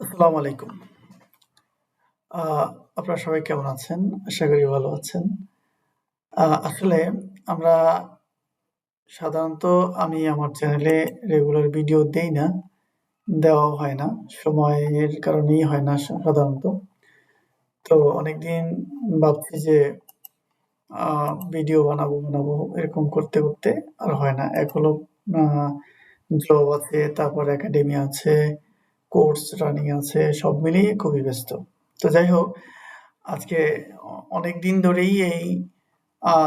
আসসালামু আলাইকুম। আপনারা সবাই কেমন আছেন? আশা করি ভালো আছেন। আসলে আমরা সাধারণত আমি আমার চ্যানেলে রেগুলার ভিডিও দেই না। দেওয়াও হয় না। সময়ের কারণেই হয় না সাধারণত। তো অনেকদিন ভাবছি যে ভিডিও বানাবো, বানাবো এরকম করতে, করতে আর হয় না। হলো জব আছে, তারপর একাডেমি আছে, কোর্স রানিং আছে, সব মিলিয়ে খুবই ব্যস্ত। তো যাই হোক, আজকে অনেক দিন ধরেই এই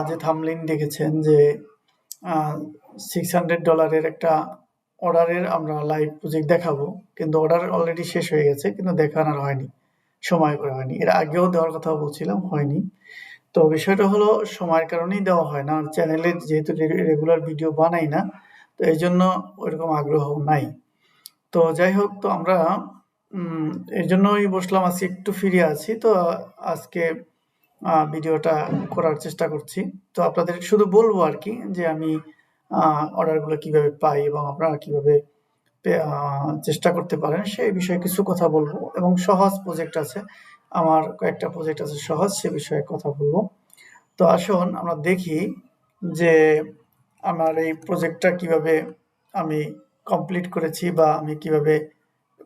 যে থামলিন দেখেছেন যে সিক্স হান্ড্রেড ডলারের একটা অর্ডারের আমরা লাইভ প্রজেক্ট দেখাবো। কিন্তু অর্ডার অলরেডি শেষ হয়ে গেছে। কিন্তু দেখানো আর হয়নি। সময় করে হয়নি। এর আগেও দেওয়ার কথা বলছিলাম, হয়নি। তো বিষয়টা হলো সময়ের কারণেই দেওয়া হয় না। আর চ্যানেলে যেহেতু রেগুলার ভিডিও বানাই না, তো এই জন্য ওইরকম আগ্রহ নাই। তো যাই হোক, তো আমরা উম জন্যই বসলাম আজকে একটু ফিরে আছি। তো আজকে ভিডিওটা করার চেষ্টা করছি। তো আপনাদের শুধু বলব আর কি যে আমি অর্ডারগুলো কীভাবে পাই এবং আপনারা কীভাবে চেষ্টা করতে পারেন সেই বিষয়ে কিছু কথা বলব এবং সহজ প্রজেক্ট আছে। আমার কয়েকটা প্রজেক্ট আছে সহজ, সে বিষয়ে কথা বলব। তো আসুন আমরা দেখি যে আমার এই প্রজেক্টটা কীভাবে আমি কমপ্লিট করেছি বা আমি কীভাবে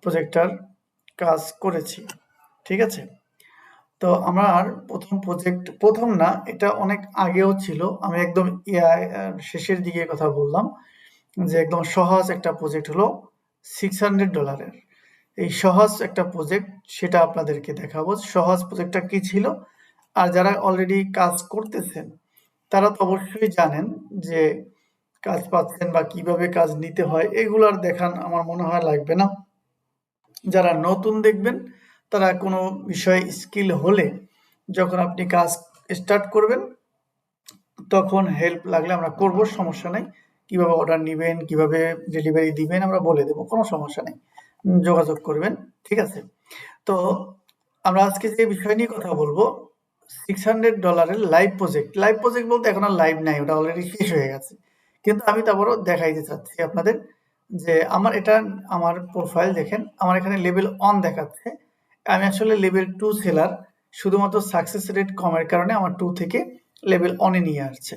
প্রজেক্টটার কাজ করেছি। ঠিক আছে? তো আমার প্রথম প্রজেক্ট প্রথম না, এটা অনেক আগেও ছিল। আমি একদম শেষের দিকে কথা বললাম। যে একদম সহজ একটা প্রজেক্ট হলো $600 এর। এই সহজ একটা প্রজেক্ট সেটা আপনাদেরকে দেখাবো। সহজ প্রজেক্টটা কি ছিল? আর যারা অলরেডি কাজ করতেছেন, তারা তো অবশ্যই জানেন যে কাজ পাচ্ছেন বা কীভাবে কাজ নিতে হয় এগুলো আর দেখান আমার মনে হয় লাগবে না। যারা নতুন দেখবেন, তারা কোনো বিষয়ে স্কিল হলে যখন আপনি কাজ স্টার্ট করবেন, তখন হেল্প লাগলে আমরা করব, সমস্যা নেই কীভাবে অর্ডার নিবেন, কীভাবে ডেলিভারি দিবেন আমরা বলে দেব। কোনো সমস্যা নেই। যোগাযোগ করবেন। ঠিক আছে? তো আমরা আজকে যে বিষয় নিয়ে কথা বলব, $600 এর লাইভ প্রজেক্ট। লাইভ প্রজেক্ট বলতে এখন আর লাইভ নাই। ওটা অলরেডি শেষ হয়ে গেছে। কিন্তু আমি তারপরেও দেখাইতে চাচ্ছি আপনাদের যে আমার এটা আমার প্রোফাইল দেখেন। আমার এখানে লেভেল 1 দেখাচ্ছে। আমি আসলে লেভেল টু সেলার। শুধুমাত্র সাকসেস রেট কমের কারণে আমার টু থেকে লেভেল 1 এ নিয়ে আসছে।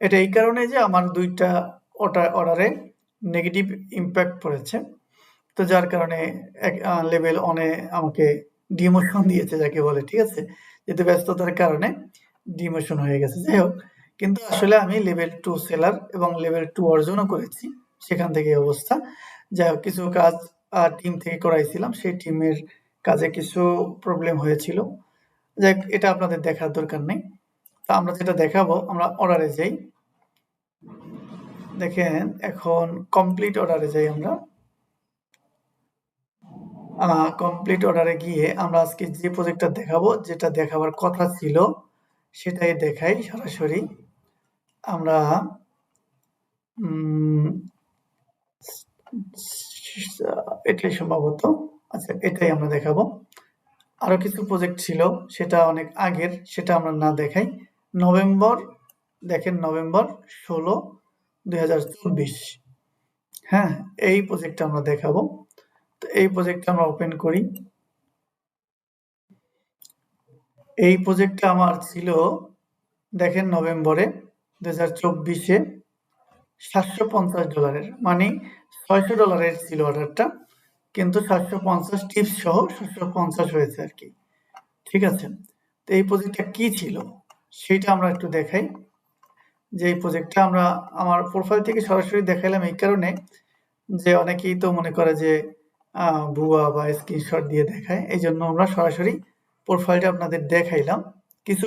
এটা এই কারণে যে আমার ২ টা অটা অর্ডারে নেগেটিভ ইমপ্যাক্ট পড়েছে। তো যার কারণে এক লেভেল 1 এ আমাকে ডিমোশন দিয়েছে যাকে বলে। ঠিক আছে? যেহেতু ব্যস্ততার কারণে ডিমোশন হয়ে গেছে। যাই হোক, কিন্তু আসলে আমি লেভেল টু সেলার এবং লেভেল টু অর্জনও করেছি। সেখান থেকে অবস্থা। যাই হোক কিছু কাজ টিম থেকে করাইছিলাম। সেই টিমের কাজে কিছু প্রবলেম হয়েছিল। যাই এটা আপনাদের দেখার দরকার নেই। তো আমরা যেটা দেখাবো আমরা অর্ডারে যাই। দেখেন এখন কমপ্লিট অর্ডারে যাই আমরা। কমপ্লিট অর্ডারে গিয়ে আমরা আজকে যে প্রজেক্টটা দেখাবো, যেটা দেখাবার কথা ছিল, সেটাই দেখাই সরাসরি। আমরা এটাই সম্ভবত। আচ্ছা এটাই আমরা দেখাবো। আরও কিছু প্রজেক্ট ছিল, সেটা অনেক আগের, সেটা আমরা না দেখাই। নভেম্বর দেখেন নভেম্বর ১৬, ২০২৪ হ্যাঁ? এই প্রজেক্টটা আমরা দেখাবো। তো এই প্রজেক্টটা আমরা ওপেন করি। এই প্রজেক্টটা আমার ছিল দেখেন নভেম্বরে ২০২৪ এ $৭৫০ এর। মানে $৬০০ এর ছিল অর্ডারটা। কিন্তু ৭৫০ টিপস সহ ৭৫০ হয়েছে আরকি। ঠিক আছে? তো এই প্রজেক্টটা কি ছিল? সেইটা আমরা একটু দেখাই। যে এই প্রজেক্টটা আমরা, আমার প্রোফাইল থেকে সরাসরি দেখাইলাম এই কারণে যে অনেকেই তো মনে করে যে ভুয়া বা স্ক্রিনশট দিয়ে দেখায়। এজন্য আমরা সরাসরি প্রোফাইলটা আপনাদের দেখাইলাম। কিছু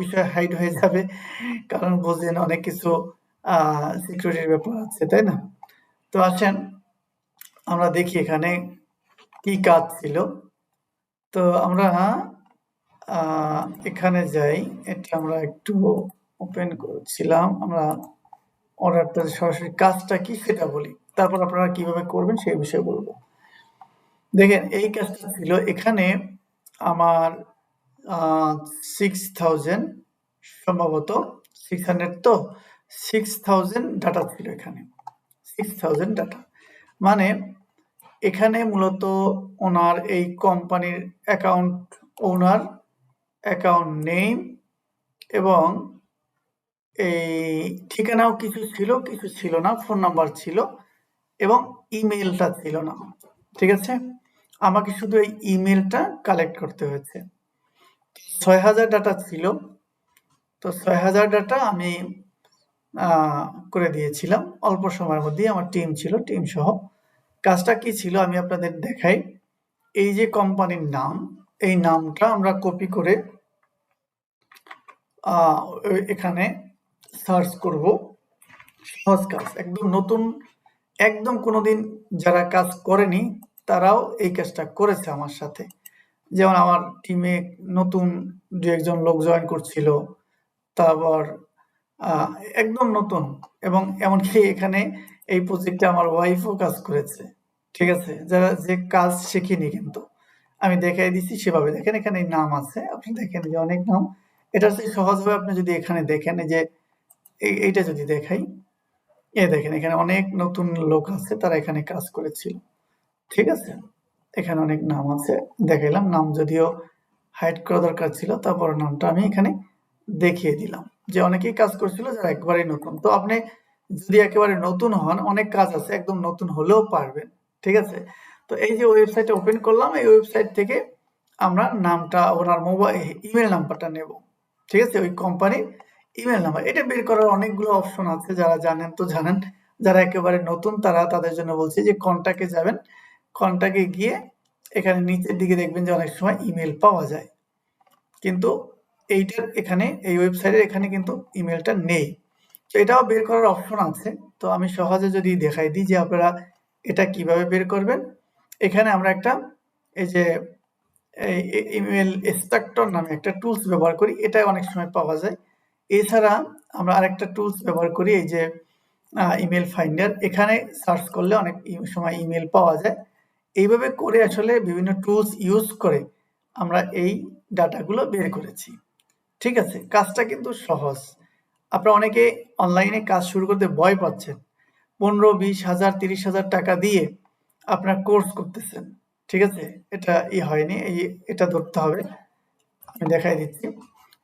বিষয় হাইড হয়ে যাবে। কারণ বোঝেন অনেক কিছু সিকিউরিটির ব্যাপার আছে, তাই না? তো আসেন আমরা দেখি এখানে কি কাজ ছিল। তো আমরা এখানে যাই। এটা আমরা একটু ওপেন করছিলাম। আমরা অর্ডারটা সরাসরি কাজটা কি সেটা বলি। তারপর আপনারা কীভাবে করবেন সেই বিষয়ে বলব। দেখেন এই কাজটা ছিল এখানে আমার আ 6000 সম্ভবত 600 তো 6000 ডাটা ছিল এখানে। 6000 ডাটা। মানে এখানে মূলত ওনার এই কোম্পানির অ্যাকাউন্ট ওনার অ্যাকাউন্ট নেম এবং এই ঠিকানাও কিছু ছিল কিছু ছিল না ফোন নাম্বার ছিল এবং ইমেলটা ছিল না ঠিক আছে আমাকে শুধু এই ইমেলটা কালেক্ট করতে হয়েছে ছয় হাজার ডাটা ছিল। তো ছয় হাজার ডাটা আমি করে দিয়েছিলাম। অল্প সময়ের মধ্যেই আমার টিম ছিল টিম সহ। কাজটা কি ছিল আমি আপনাদের দেখাই। এই যে কোম্পানির নাম, এই নামটা আমরা কপি করে এখানে সার্চ করব। সহজ কাজ, একদম নতুন, একদম কোনোদিন যারা কাজ করেনি, তারাও এই কাজটা করেছে আমার সাথে। যেমন আমার টিমে নতুন দু একজন লোক জয়েন করছিল, তারপর একদম নতুন এবং এমনকি এখানে এই প্রজেক্টে আমার ওয়াইফও কাজ করেছে, ঠিক আছে? যারা যে কাজ শেখেনি কিন্তু, আমি দেখাই দিচ্ছি সেভাবে। দেখেন এখানে এই নাম আছে, আপনি দেখেন যে অনেক নাম। এটা হচ্ছে সহজভাবে আপনি যদি এখানে দেখেন, এই যে, এই- এইটা যদি দেখাই এ দেখেন এখানে অনেক নতুন লোক আছে, তারা এখানে কাজ করেছিল, ঠিক আছে? এখানে অনেক নাম আছে, দেখাইলাম। নাম যদিও হাইড করা দরকার ছিল, তারপর নামটা আমি এখানে দেখিয়ে দিলাম। যে অনেকেই কাজ করছিল যারা একবারে নতুন। তো আপনি যদি একেবারে নতুন হন, অনেক কাজ আছে, একদম নতুন হলেও পারবেন, ঠিক আছে? তো এই যে ওয়েবসাইটটা ওপেন করলাম, এই ওয়েবসাইট থেকে আমরা নামটা, ওনার মোবাইল ইমেল নাম্বারটা নেব, ঠিক আছে? ওই কোম্পানির ইমেল নাম্বার এটা বের করার অনেকগুলো অপশন আছে, যারা জানেন তো জানেন। যারা একেবারে নতুন, তারা তাদের জন্য বলছি যে কন্টাক্টে যাবেন। কন্টাক্টে গিয়ে এখানে নিচের দিকে দেখবেন যে অনেক সময় ইমেল পাওয়া যায়। কিন্তু এইটার এখানে, এই ওয়েবসাইটের এখানে কিন্তু ইমেলটা নেই। তো এটাও বের করার অপশন আছে। তো আমি সহজে যদি দেখাই দিই যে আপনারা এটা কীভাবে বের করবেন। এখানে আমরা একটা, এই যে ইমেল এক্সট্রাক্টর নামে একটা টুলস ব্যবহার করি। এটা অনেক সময় পাওয়া যায়। এছাড়া আমরা আরেকটা টুলস ব্যবহার করি, এই যে ইমেল ফাইন্ডার এখানে সার্চ করলে অনেক সময় ইমেল পাওয়া যায়। এইভাবে করে আসলে বিভিন্ন টুলস ইউজ করে আমরা এই ডাটাগুলো বের করেছি। ঠিক আছে? কাজটা কিন্তু সহজ। আপনারা অনেকে অনলাইনে কাজ শুরু করতে ভয় পাচ্ছেন। পনেরো, বিশ, হাজার, তিরিশ হাজার টাকা দিয়ে আপনার কোর্স করতেছেন। ঠিক আছে? এটা ই হয়নি, এই এটা ধরতে হবে। আমি দেখাই দিচ্ছি।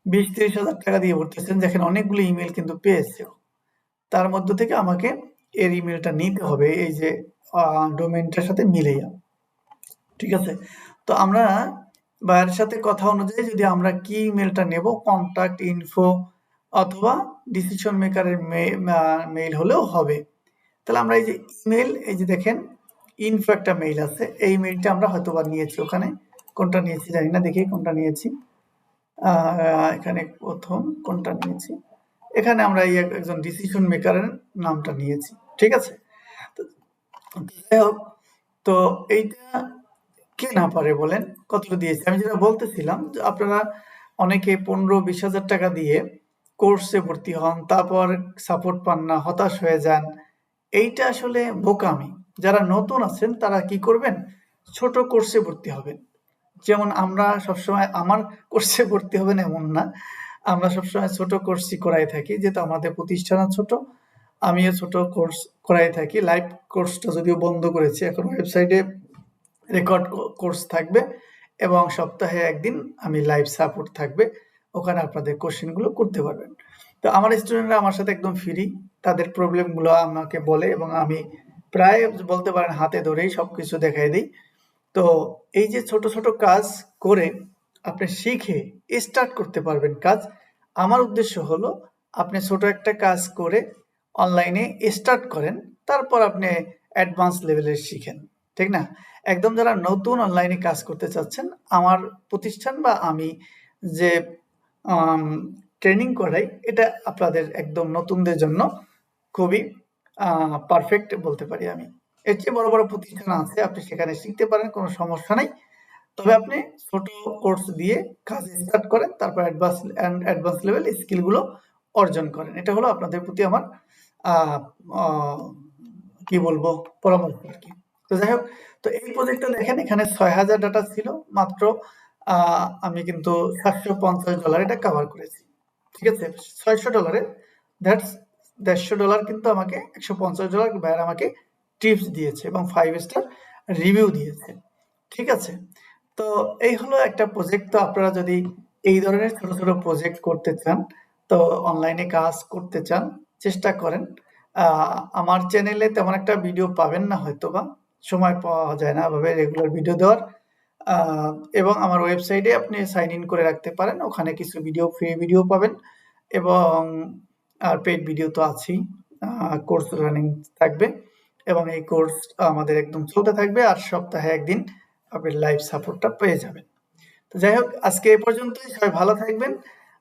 বিশ, তিরিশ হাজার টাকা দিয়ে ভরতেছেন যেখানে অনেকগুলো ইমেল কিন্তু পেয়েছে তার মধ্য থেকে আমাকে এর ইমেলটা নিতে হবে। এই যে ডোমেনটার সাথে মিলে ঠিক আছে? তো আমরা বায়ের সাথে কথা অনুযায়ী যদি আমরা কি ইমেলটা নেব কন্ট্যাক্ট ইনফো অথবা ডিসিশন মেকারের মেইল হলেও হবে। তাহলে আমরা এই যে ইমেল এই যে দেখেন ইনফো একটা মেইল আছে। এই মেইলটা আমরা হয়তো বা নিয়েছি ওখানে। কোনটা নিয়েছি জানি না, দেখি কোনটা নিয়েছি। এখানে প্রথম কোনটা নিয়েছি। এখানে আমরা এই এক- একজন ডিসিশন মেকারের নামটা নিয়েছি। ঠিক আছে? তো এইটা কে না পারে বলেন? কতটা দিয়েছি? আমি যেটা বলতেছিলাম যে আপনারা অনেকে পনেরো বিশ হাজার টাকা দিয়ে কোর্সে ভর্তি হন, তারপর সাপোর্ট পান না, হতাশ হয়ে যান। এইটা আসলে বোকামি। যারা নতুন আছেন, তারা কি করবেন? ছোট কোর্সে ভর্তি হবেন। যেমন আমরা সবসময়, আমার কোর্সে ভর্তি হবেন এমন না। আমরা সবসময় ছোট কোর্সই করাই থাকি, যেহেতু আমাদের প্রতিষ্ঠান ছোট। আমিও ছোট কোর্স করাই থাকি লাইভ কোর্সটা যদিও বন্ধ করেছি, এখন ওয়েবসাইটে রেকর্ড কোর্স থাকবে এবং সপ্তাহে একদিন আমি লাইভ সাপোর্ট থাকবে, ওখানে আপনাদের কোশ্চেনগুলো করতে পারবেন। তো আমার স্টুডেন্টরা আমার সাথে একদম ফ্রি তাদের প্রবলেমগুলো আমাকে বলে এবং আমি প্রায় বলতে পারেন হাতে ধরেই সব কিছু দেখাই দিই। তো এই যে ছোট ছোট কাজ করে আপনি শিখে স্টার্ট করতে পারবেন কাজ, আমার উদ্দেশ্য হলো আপনি ছোট একটা কাজ করে অনলাইনে স্টার্ট করেন, তারপর আপনি অ্যাডভান্স লেভেলের শিখেন, ঠিক না? একদম যারা নতুন অনলাইনে কাজ করতে চাচ্ছেন, আমার প্রতিষ্ঠান বা আমি যে ট্রেনিং করাই, এটা আপনাদের একদম নতুনদের জন্য খুবই পারফেক্ট বলতে পারি আমি। এর চেয়ে বড় বড় প্রতিষ্ঠান আছে, আপনি সেখানে শিখতে পারেন, কোনো সমস্যা নেই। তবে আপনি ছোট কোর্স দিয়ে কাজ স্টার্ট করেন, তারপর অ্যাডভান্স অ্যাডভান্স লেভেল স্কিলগুলো অর্জন করেন এটা হলো আপনাদের প্রতি আমার কি বলব পরামর্শ আর কি তো যাই হোক তো এই প্রজেক্টটা দেখেন এখানে ছয় হাজার ডাটা ছিল মাত্র আমি কিন্তু সাতশো পঞ্চাশ ডলার এটা কভার করেছি ঠিক আছে ছয়শো ডলারে দ্যাটস দেড়শো ডলার কিন্তু আমাকে একশো পঞ্চাশ ডলার বাইরে আমাকে টিপস দিয়েছে এবং ফাইভ স্টার রিভিউ দিয়েছে। ঠিক আছে? তো এই হলো একটা প্রজেক্ট। তো আপনারা যদি এই ধরনের ছোট, ছোট প্রজেক্ট করতে চান, তো অনলাইনে কাজ করতে চান, চেষ্টা করেন। আমার চ্যানেলে তেমন একটা ভিডিও পাবেন না হয়তোবা। সময় পাওয়া যায় না এভাবে রেগুলার ভিডিও দেওয়ার। এবং আমার ওয়েবসাইটে আপনি সাইন ইন করে রাখতে পারেন। ওখানে কিছু ভিডিও ফ্রি ভিডিও পাবেন এবং আর পেড ভিডিও তো আছেই। কোর্স রানিং থাকবে এবং এই কোর্স আমাদের একদম চলতে থাকবে। আর সপ্তাহে ১ দিন আপনি লাইভ সাপোর্টটা পেয়ে যাবেন। তো যাই হোক আজকে এ পর্যন্তই। সবাই ভালো থাকবেন।